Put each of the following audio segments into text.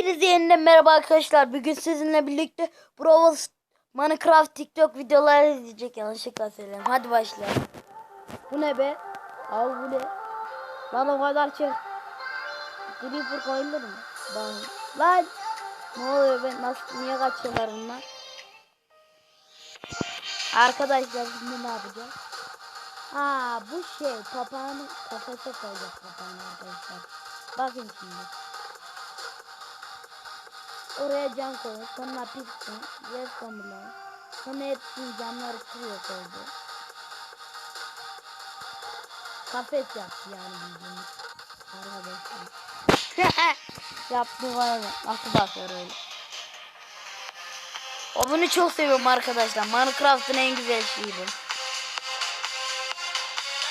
Hepinize yeniden merhaba arkadaşlar. Bugün sizinle birlikte Brawl Minecraft TikTok videoları izleyecek yanlışlıkla söyledim. Hadi başlayalım. Bu ne be? Al bu ne? Lan o kadar çok. Creeper koyulur mu? Lan. Lan. Ne oluyor be? Nasıl, niye kaçıyorlar bunlar? Arkadaşlar şimdi ne yapacağız? Ha bu şey papağanı kafese koyacak papağanı arkadaşlar. Bakın şimdi. Oraya cam koyuyor. Sonra piston, redstone bloğu. Sonra hepsini camları kırıyor koydu. Kafes yaptı yani bildiğiniz. Arkadaşlar. Yaptı var ya. Nasıl bakıyor öyle. O bunu çok seviyorum arkadaşlar. Minecraft'ın en güzel şeyi bu.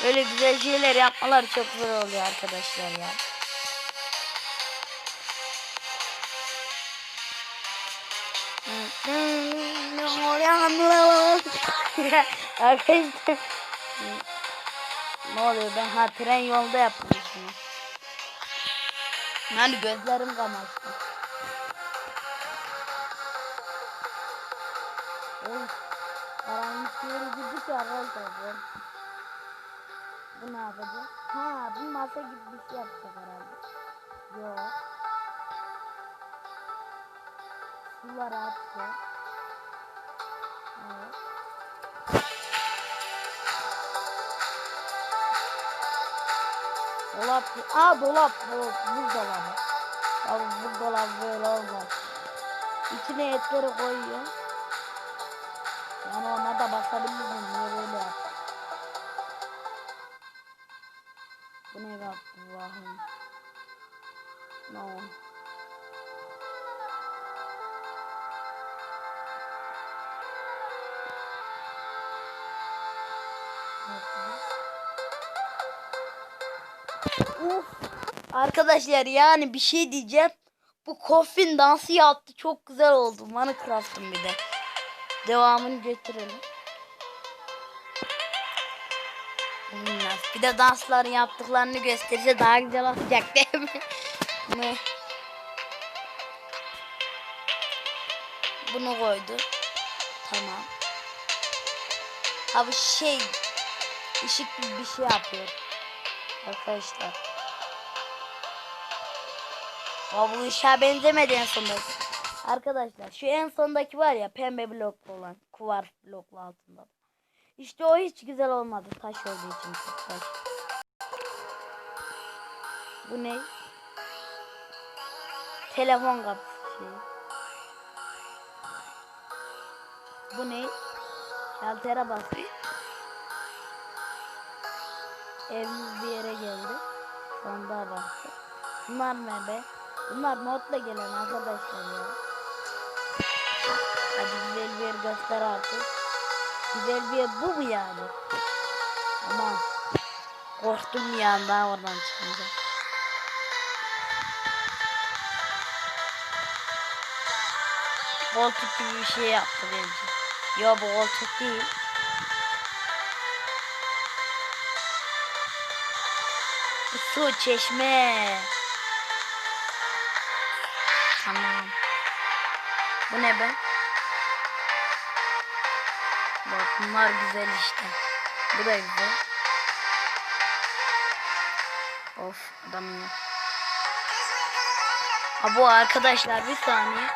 Böyle güzel şeyler yapmalar çok güzel oluyor arkadaşlar ya. Arkadaşlar ne oluyor ben ha tren yolda yaptım şunu. Yani gözlerim kamaştı. Karanlık yeri gittik ya arkadaşlar. Bu ne yapacak? Ha bu masa gibi bir şey yapacak herhalde. Yok. Atacak. Evet. Dolap. Aa dolap. Bu buzdolabı. Abi buzdolabı böyle olmaz. İçine etleri koyuyor. Yani ona da basabilirim. Niye böyle yaptı? Bu ne Allah'ım? No. Uf. Arkadaşlar yani bir şey diyeceğim. Bu Coffin dansı yaptı. Çok güzel oldu. Minecraft'ın bir de. Devamını getirelim. Bilmez. Bir de dansları yaptıklarını gösterirse daha güzel olacak değil mi? Ne? Bunu koydu. Tamam. Abi şey ışık gibi bir şey yapıyor. Arkadaşlar. Aa, bu ışığa benzemedi en sonunda. Arkadaşlar şu en sondaki var ya pembe bloklu olan. Kuvar bloklu altında. İşte o hiç güzel olmadı. Taş olduğu için taş. Bu ne? Telefon kapısı. Bu ne? Şaltere basıyor. Evimiz bir yere geldi. Sandığa bastı. Bunlar ne be? Bunlar modla gelen arkadaşlar ya. Hadi güzel bir yer göster artık. Güzel bir yer bu mu yani? Aman. Korktum ya daha oradan çıkınca. Koltuk gibi bir şey yaptı bence. Yo bu koltuk değil. Su çeşme. Tamam. Bu ne be? Bak bunlar güzel işte. Bu da güzel. Of adamın. Ha bu arkadaşlar bir saniye.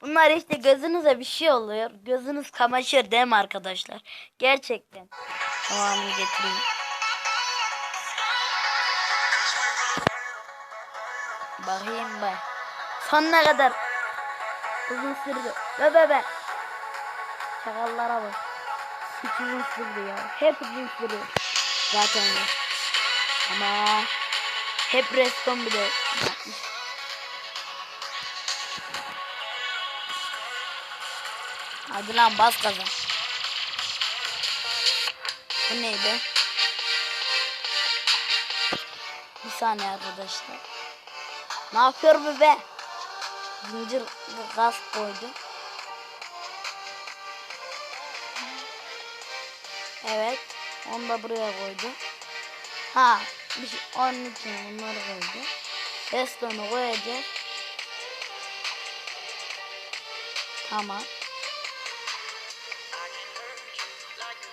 Bunlar işte gözünüze bir şey oluyor. Gözünüz kamaşır değil mi arkadaşlar? Gerçekten. Tamamını getireyim. Bakayım ben. Sonuna kadar uzun sürdü. Be be be. Çakallara bak. Hiç uzun sürdü ya. Hep uzun sürüyor. Zaten ya. Ama hep reston bile yapmış. Hadi lan bas gaza. Bu neydi? Bir saniye arkadaşlar. Ne yapıyor bu be? Zincir gaz koydu. Evet. Onu da buraya koydu. Ha. Bir şey, onun için bunları koydu. Redstone'u koyacak. Tamam.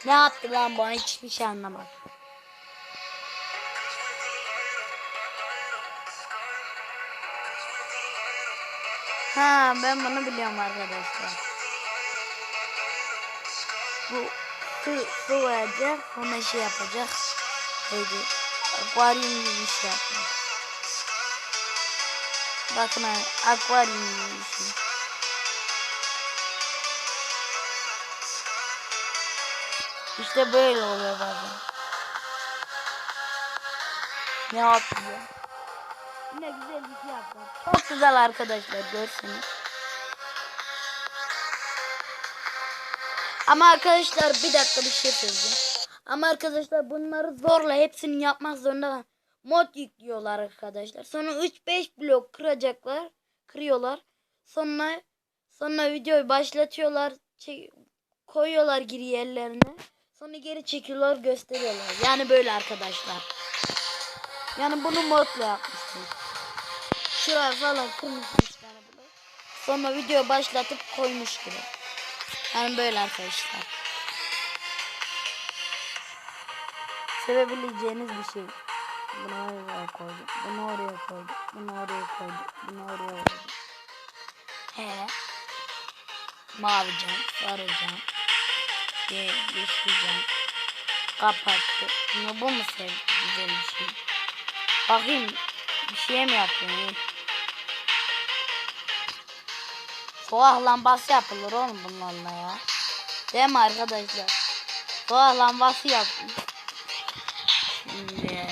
Ne yaptı lan bu hiçbir şey anlamadım. Ha ben bunu biliyorum arkadaşlar. Bu su, su koyacak sonra şey yapacak. Neydi? Akvaryum gibi bir şey yapmak. Bakın akvaryum gibi şey. İşte böyle oluyor bazen. Ne yapıyor? Yine güzel bir şey yaptım. Çok güzel arkadaşlar görseniz. Ama arkadaşlar bir dakika bir şey söyleyeceğim. Ama arkadaşlar bunları zorla hepsini yapmak zorunda. Mod yüklüyorlar arkadaşlar. Sonra 3-5 blok kıracaklar. Kırıyorlar. Sonra sonra videoyu başlatıyorlar. çek- koyuyorlar geri yerlerine. Sonra geri çekiyorlar gösteriyorlar. Yani böyle arkadaşlar. Yani bunu modla yapmıştım. Şuraya falan kırmış bir tane blok. Sonra video başlatıp koymuş gibi. Yani böyle arkadaşlar. Sevebileceğiniz bir şey. Bunu oraya koydum. Bunu oraya koydum. Bunu oraya koydum. Bunu oraya koydum. He. Mavi cam, sarı cam. Ye, yeşil cam. Kapattı. Bunu bu mu sev güzel bir şey? Bakayım bir şey mi yapıyorum? Soğuk lambası yapılır oğlum bunlarla ya. Değil mi arkadaşlar? Soğuk lambası yapmış. Şimdi.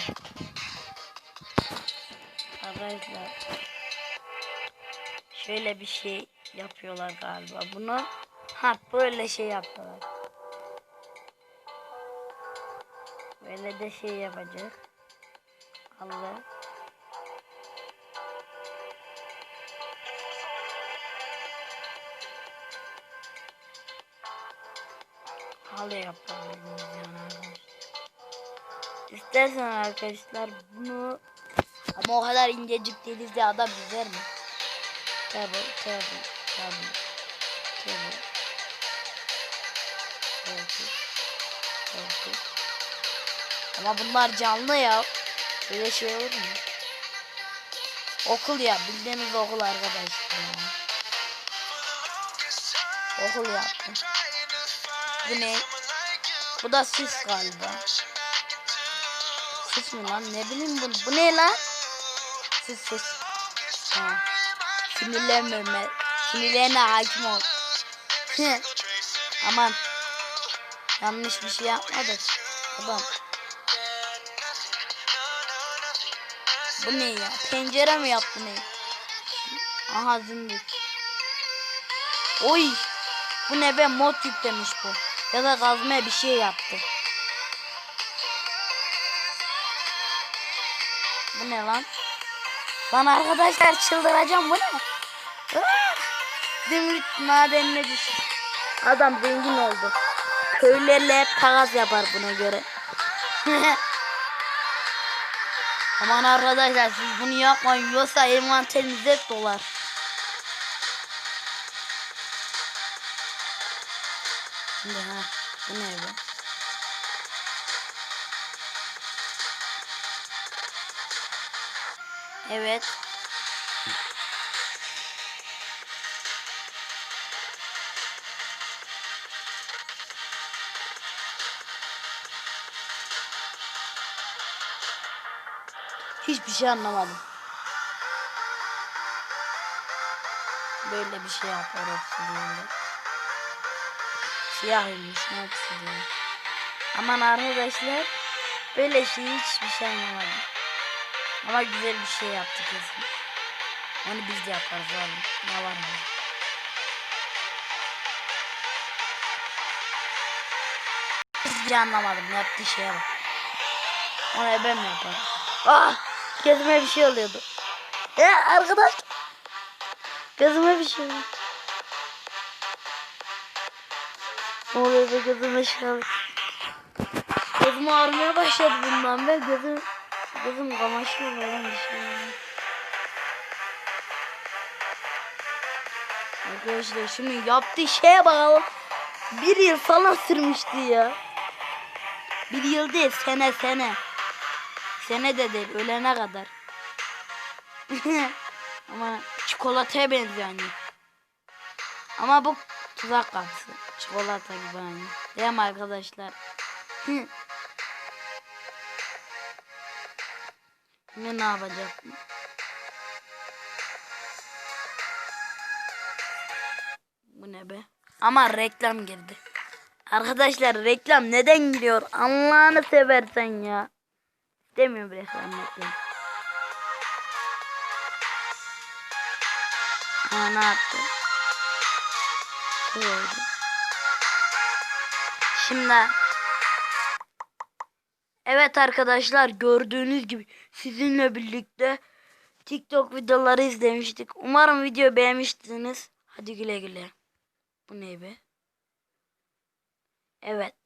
Arkadaşlar. Şöyle bir şey yapıyorlar galiba. Bunu ha böyle şey yapıyorlar. Böyle de şey yapacak. Allah. Halı yapabiliriz yani. İstersen arkadaşlar bunu ama o kadar incecik değiliz diye adam güzel mi? Tabi tabi tabi tabi tabi Ama bunlar canlı ya. Böyle şey olur mu? Okul ya bildiğiniz okul arkadaşlar. Okul yaptım. Bu ne? Bu da sis galiba. Sis mi lan? Ne bileyim bu. Bu ne lan? Sis sis. Ha. Sinirlenme. Sinirlerine hakim ol. Aman. Yanlış bir şey yapmadık. Adam. Bu ne ya? Pencere mi yaptı ne? Aha zümrüt. Oy. Bu ne be mod yüklemiş bu. Ya da kazmaya bir şey yaptı. Bu ne lan? Lan arkadaşlar çıldıracağım bu ne? Ah! Zümrüt madenine düştü. Adam zengin oldu. Köylerle hep yapar buna göre. Aman arkadaşlar siz bunu yapmayın yoksa envanteriniz hep dolar. Bu ne bu? Evet. Hiçbir şey anlamadım. Böyle bir şey yapar obsidiyende. Siyahıymış ne obsidiyen. Aman arkadaşlar böyle şey hiçbir şey anlamadım. Ama güzel bir şey yaptı kesin. Onu biz de yaparız oğlum. Ne var mı? Hiçbir şey anlamadım. Yaptığı şeye bak. Onu ben mi yaparım? Ah! Gözüme bir şey oluyordu. Ya arkadaş. Gözüme bir şey oluyor. Be gözüme şey oluyor. Gözüm ağrımaya başladı bundan ve gözüm gözüm kamaşıyor falan bir şey. Arkadaşlar şimdi yaptığı şeye bakalım. Bir yıl falan sürmüştü ya. Bir yıl değil sene sene. Sene de değil ölene kadar. Ama çikolataya benziyor anne. Ama bu tuzak kapısı. Çikolata gibi aynı. Değil arkadaşlar? Şimdi ne yapacak? Bu ne be? Ama reklam girdi. Arkadaşlar reklam neden giriyor? Allah'ını seversen ya. Demiyorum reklam reklam. Ha ne yaptı? Şöyle. Şimdi Evet arkadaşlar gördüğünüz gibi sizinle birlikte TikTok videoları izlemiştik. Umarım video beğenmişsiniz. Hadi güle güle. Bu ne be? Evet.